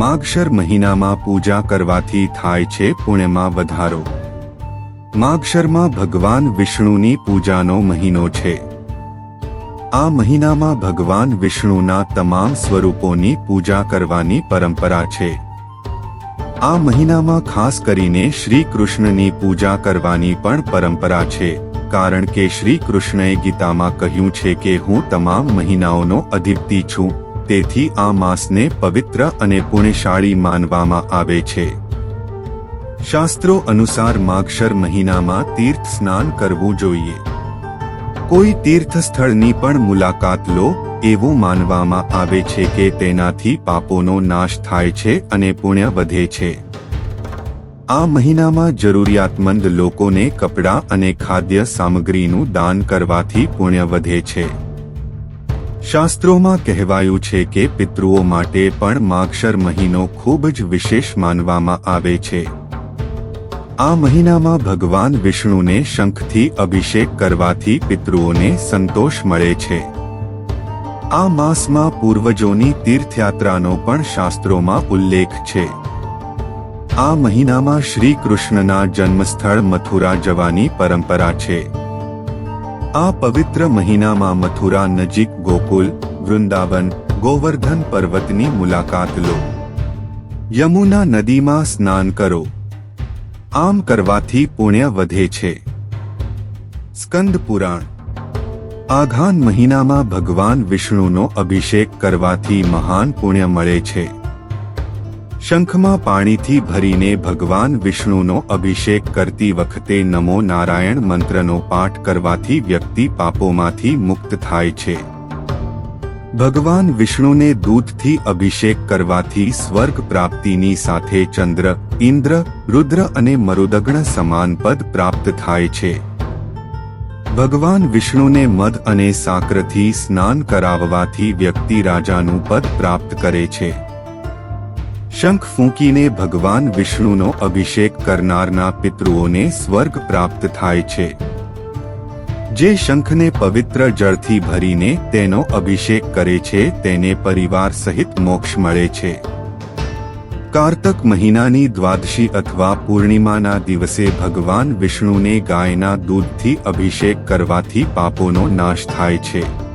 માગશર મહિનામાં પૂજા કરવાથી થાય છે પુણ્યમાં વધારો. માગશરમાં ભગવાન વિષ્ણુની પૂજાનો મહિનો છે. આ મહિનામાં ભગવાન વિષ્ણુના તમામ સ્વરૂપોની પૂજા કરવાની પરંપરા છે. આ મહિનામાં ખાસ કરીને શ્રી કૃષ્ણની પૂજા કરવાની પણ પરંપરા છે, કારણ કે શ્રી કૃષ્ણએ ગીતામાં કહ્યું છે કે હું તમામ મહિનાઓનો અધિપતિ છું. તેથી આ માસને પવિત્ર અને પુણ્યશાળી માનવામાં આવે છે. શાસ્ત્રો અનુસાર માગશર મહિનામાં તીર્થ સ્નાન કરવું જોઈએ. કોઈ તીર્થ સ્થળની પણ મુલાકાત લો, એવું માનવામાં આવે છે કે તેનાથી પાપોનો નાશ થાય છે અને પુણ્ય વધે છે. આ મહિનામાં જરૂરિયાતમંદ લોકોને કપડાં અને ખાદ્ય સામગ્રીનું દાન કરવાથી પુણ્ય વધે છે. શાસ્ત્રોમાં કહેવાયું છે કે પિતૃઓ માટે પણ માગશર મહિનો ખૂબ જ વિશેષ માનવામાં આવે છે. આ મહિનામાં ભગવાન વિષ્ણુને શંખથી અભિષેક કરવાથી પિતૃઓને સંતોષ મળે છે. આ માસમાં પૂર્વજોની તીર્થયાત્રાનો પણ શાસ્ત્રોમાં ઉલ્લેખ છે. આ મહિનામાં શ્રી કૃષ્ણના જન્મસ્થળ મથુરા જવાની પરંપરા છે. આ પવિત્ર મહિનામાં મથુરા નજીક ગોકુલ, વૃંદાવન, ગોવર્ધન પર્વતની મુલાકાત લો. યમુના નદીમાં સ્નાન કરો. આમ કરવાથી પુણ્ય વધે છે. સ્કંદ પુરાણ. આઘાન મહિનામાં ભગવાન વિષ્ણુનો અભિષેક કરવાથી મહાન પુણ્ય મળે છે. શંખમાં પાણીથી ભરીને ભગવાન વિષ્ણુનો અભિષેક કરતી વખતે નમો નારાયણ મંત્રનો પાઠ કરવાથી વ્યક્તિ પાપોમાંથી મુક્ત થાય છે. ભગવાન વિષ્ણુને દૂધથી અભિષેક કરવાથી સ્વર્ગ પ્રાપ્તિની સાથે ચંદ્ર, ઇન્દ્ર, રુદ્ર અને મરુદગ્ન સમાન પદ પ્રાપ્ત થાય છે. ભગવાન વિષ્ણુને મધ અને સાકરથી સ્નાન કરાવવાથી વ્યક્તિ રાજાનું પદ પ્રાપ્ત કરે છે. શંખ ફૂંકીને ભગવાન વિષ્ણુનો અભિષેક કરનારના પિતૃઓને સ્વર્ગ પ્રાપ્ત થાય છે. જે શંખને પવિત્ર જળથી ભરીને તેનો અભિષેક કરે છે, તેને પરિવાર સહિત મોક્ષ મળે છે. કારતક મહિનાની દ્વાદશી અથવા પૂર્ણિમાના દિવસે ભગવાન વિષ્ણુને ગાયના દૂધથી અભિષેક કરવાથી પાપોનો નાશ થાય છે.